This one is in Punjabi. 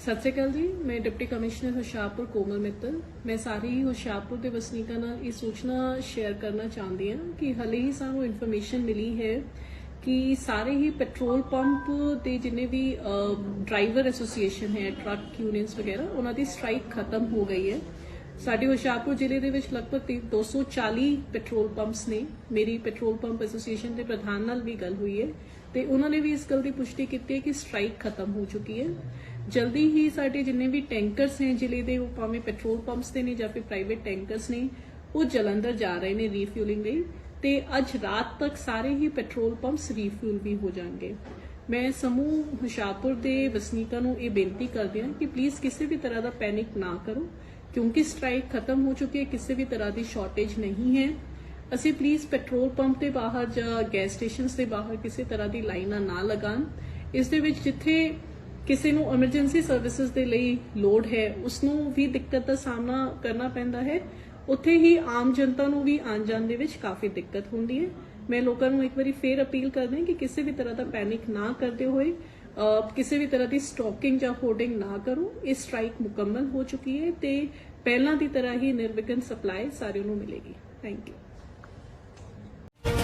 ਸਤਿ ਸ਼੍ਰੀ ਅਕਾਲ ਜੀ, ਮੈਂ ਡਿਪਟੀ ਕਮਿਸ਼ਨਰ ਹੁਸ਼ਿਆਰਪੁਰ ਕੋਮਲ ਮਿੱਤਲ। ਮੈਂ ਸਾਰੇ ਹੀ ਹੁਸ਼ਿਆਰਪੁਰ ਦੇ ਵਸਨੀਕਾਂ ਨਾਲ ਇਹ ਸੂਚਨਾ ਸ਼ੇਅਰ ਕਰਨਾ ਚਾਹੁੰਦੀ ਹਾਂ ਕਿ ਹਲੇ ਹੀ ਸਾਨੂੰ ਇਨਫੋਰਮੇਸ਼ਨ ਮਿਲੀ ਹੈ ਕਿ ਸਾਰੇ ਹੀ ਪੈਟਰੋਲ ਪੰਪ ਦੇ ਜਿੰਨੇ ਵੀ ਡਰਾਈਵਰ ਐਸੋਸੀਏਸ਼ਨ ਹੈ, ਟਰੱਕ ਯੂਨੀਅਨਸ ਵਗੈਰਾ, ਉਹਨਾਂ ਦੀ ਸਟ੍ਰਾਈਕ ਖਤਮ ਹੋ ਗਈ ਹੈ। ਸਾਡੇ ਹੁਸ਼ਿਆਰਪੁਰ ਜ਼ਿਲ੍ਹੇ ਦੇ ਵਿੱਚ ਲਗਭਗ ਤੀ- 240 ਪੈਟਰੋਲ ਪੰਪਸ ਨੇ। ਮੇਰੀ ਪੈਟਰੋਲ ਪੰਪ ਐਸੋਸੀਏਸ਼ਨ ਦੇ ਪ੍ਰਧਾਨ ਨਾਲ ਵੀ ਗੱਲ ਹੋਈ ਹੈ ਤੇ ਉਹਨਾਂ ਨੇ ਵੀ ਇਸ ਗੱਲ ਦੀ ਪੁਸ਼ਟੀ ਕੀਤੀ ਹੈ ਕਿ ਸਟ੍ਰਾਈਕ ਖਤਮ ਹੋ ਚੁੱਕੀ ਹੈ। ਜਲਦੀ ਹੀ ਸਾਡੇ ਜਿੰਨੇ ਵੀ ਟੈਂਕਰਸ ਹੈ ਜ਼ਿਲ੍ਹੇ ਦੇ, ਉਹ ਭਾਵੇਂ ਪੈਟਰੋਲ ਪੰਪਸ ਦੇ ਨੇ ਜਾਂ ਫਿਰ ਪ੍ਰਾਈਵੇਟ ਟੈਂਕਰਸ ਨੇ, ਉਹ ਜਲੰਧਰ ਜਾ ਰਹੇ ਨੇ ਰੀਫਿਊਲਿੰਗ ਲਈ ਤੇ ਅੱਜ ਰਾਤ ਤੱਕ ਸਾਰੇ ਹੀ ਪੈਟਰੋਲ ਪੰਪਸ ਰੀਫਿਊਲ ਵੀ ਹੋ ਜਾਣਗੇ। ਮੈਂ ਸਮੂਹ ਹੁਸ਼ਿਆਰਪੁਰ ਦੇ ਵਸਨੀਕਾਂ ਨੂੰ ਇਹ ਬੇਨਤੀ ਕਰਦੀ ਹਾਂ ਕਿ ਪਲੀਜ਼ ਕਿਸੇ ਵੀ ਤਰ੍ਹਾਂ ਦਾ ਪੈਨਿਕ ਨਾ ਕਰੋ, ਕਿਉਂਕਿ ਸਟ੍ਰਾਈਕ ਖਤਮ ਹੋ ਚੁੱਕੀ ਹੈ, ਕਿਸੇ ਵੀ ਤਰ੍ਹਾਂ ਦੀ ਸ਼ਾਰਟੇਜ ਨਹੀਂ ਹੈ। ਅਸੀਂ ਪਲੀਜ਼ ਪੈਟਰੋਲ ਪੰਪ ਦੇ ਬਾਹਰ ਜਾਂ ਗੈਸ ਸਟੇਸ਼ਨਸ ਦੇ ਬਾਹਰ ਕਿਸੇ ਤਰ੍ਹਾਂ ਦੀ ਲਾਈਨਾਂ ਨਾ ਲਗਾਉਣ। ਇਸ ਦੇ ਵਿੱਚ ਜਿੱਥੇ ਕਿਸੇ ਨੂੰ ਐਮਰਜੈਂਸੀ ਸਰਵਿਸਿਜ਼ ਦੇ ਲਈ ਲੋੜ ਹੈ ਉਸ ਨੂੰ ਵੀ ਦਿੱਕਤ ਦਾ ਸਾਹਮਣਾ ਕਰਨਾ ਪੈਂਦਾ ਹੈ। ਉੱਥੇ ਹੀ ਆਮ ਜਨਤਾ ਨੂੰ ਵੀ ਆਉਣ ਜਾਣ ਦੇ ਵਿੱਚ ਕਾਫੀ ਦਿੱਕਤ ਹੁੰਦੀ ਹੈ। ਮੈਂ ਲੋਕਾਂ ਨੂੰ ਇੱਕ ਵਾਰੀ ਫੇਰ ਅਪੀਲ ਕਰਦਾ ਕਿ ਕਿਸੇ ਵੀ ਤਰ੍ਹਾਂ ਦਾ ਪੈਨਿਕ ਨਾ ਕਰਦੇ ਹੋਏ ਕਿਸੇ ਵੀ ਤਰ੍ਹਾਂ ਦੀ ਸਟਾਕਿੰਗ ਜਾਂ ਹੋਰਡਿੰਗ ਨਾ ਕਰੋ। ਇਹ ਸਟ੍ਰਾਈਕ ਮੁਕੰਮਲ ਹੋ ਚੁੱਕੀ ਹੈ ਤੇ ਪਹਿਲਾਂ ਦੀ ਤਰ੍ਹਾਂ ਹੀ ਨਿਰਵਿਘਨ ਸਪਲਾਈ ਸਾਰਿਆਂ ਨੂੰ ਮਿਲੇਗੀ। Thank you